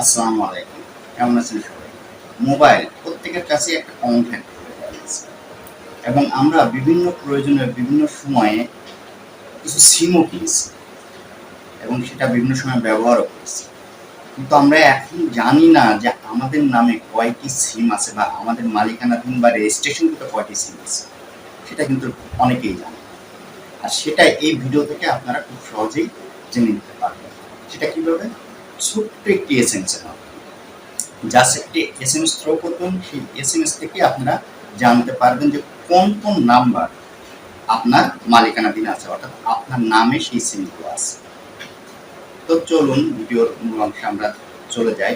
আসসালামু আলাইকুম। কেমন আছেন সবাই? মোবাইল প্রত্যেকের কাছে একটা কমন এবং আমরা বিভিন্ন প্রয়োজনে বিভিন্ন সময়ে কিছু সিমও কিনেছি এবং সেটা বিভিন্ন সময় ব্যবহারও করেছি। কিন্তু আমরা এখন জানি না যে আমাদের নামে কয়টি সিম আছে বা আমাদের মালিকানাধীন বা রেজিস্ট্রেশনকৃত কয়টি সিম আছে। সেটা কিন্তু অনেকেই জানে। আর সেটা এই ভিডিও থেকে আপনারা খুব সহজেই জেনে নিতে পারবেন। সেটা কীভাবে? ছোট্ট একটি এস এম এস জাস্ট একটি এস এম এস থ্রো করবেন, সেই এস এম এস থেকে আপনারা জানতে পারবেন যে কোন কোন নাম্বার আপনার মালিকানাধীন আছে, অর্থাৎ আপনার নামে সেই সিমগুলো আছে। তো চলুন ভিডিওর মূল অংশে আমরা চলে যাই।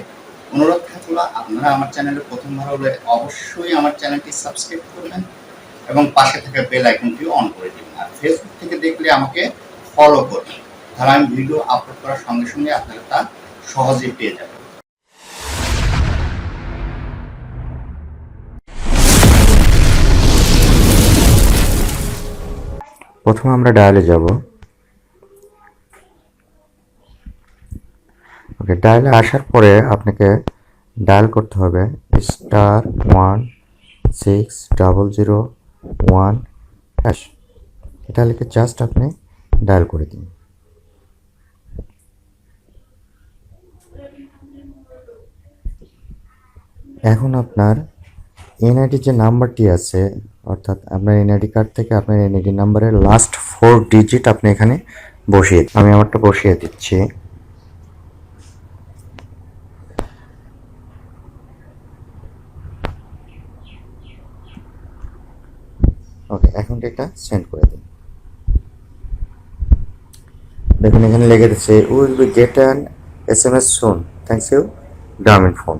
অনুরোধ থাকল আপনারা আমার চ্যানেলে প্রথমবার হলে অবশ্যই আমার চ্যানেলটি সাবস্ক্রাইব করবেন এবং পাশে থাকা বেল আইকনটিও অন করে দিন আর ফেসবুক থেকে দেখলে আমাকে ফলো করবেন। তাহলে আমি ভিডিও আপলোড করার সঙ্গে সঙ্গে আপনারা তা সহজেই পেয়ে যাবেন প্রথমে আমরা ডায়ালে যাব। ওকে, ডায়ালে আসার পরে আপনাকে ডায়াল করতে হবে। Star one six double zero one hash. এটা লিখে জাস্ট আপনি ডায়াল করে দিন। এখন আপনার এনআইডি যে নাম্বারটি আছে, অর্থাৎ আপনার এনআইডি কার্ড থেকে আপনার এনআইডি নাম্বারের লাস্ট ফোর ডিজিট আপনি এখানে বসিয়ে। আমি আমারটা বসিয়ে দিচ্ছি। ওকে এখন এটা সেন্ড করে দিন। দেখুন, এখানে লেগে দিচ্ছে will be get an S M S soon thank you Grameen phone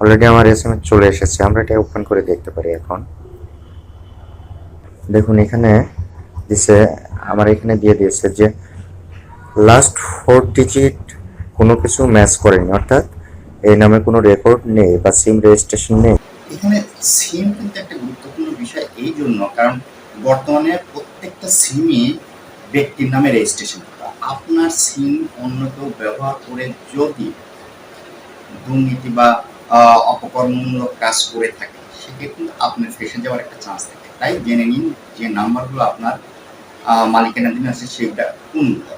already আমার এস এম চলে এসেছে, আমরা এটা ওপেন করে দেখতে পারি এখন। দেখুন, এখানে দিছে, আমার এখানে দিয়ে দিয়েছে যে লাস্ট ফোর ডিজিট কোনো কিছু ম্যাচ করেনি, অর্থাৎ এই নামে কোনো রেকর্ড নেই বা সিম রেজিস্ট্রেশন নেই। এখানে সিম কিন্তু একটা গুরুত্বপূর্ণ বিষয় এই জন্য, কারণ বর্তমানে প্রত্যেকটা সিমই ব্যক্তির নামে রেজিস্ট্রেশন আপনার সিম অন্য কেউ ব্যবহার করে যদি দুর্নীতি বা অপকর্মমূলক কাজ করে থাকে, সেক্ষেত্রে আপনার ফেসে যাওয়ার একটা চান্স থাকে। তাই জেনে নিন যে নাম্বারগুলো আপনার মালিকানাধীন আছে সেইটা কোনগুলো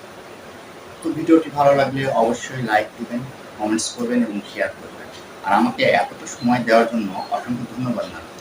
তো ভিডিওটি ভালো লাগলে অবশ্যই লাইক দিবেন কমেন্টস করবেন এবং শেয়ার করবেন। আর আমাকে এতটা সময় দেওয়ার জন্য অসংখ্য ধন্যবাদ জানাই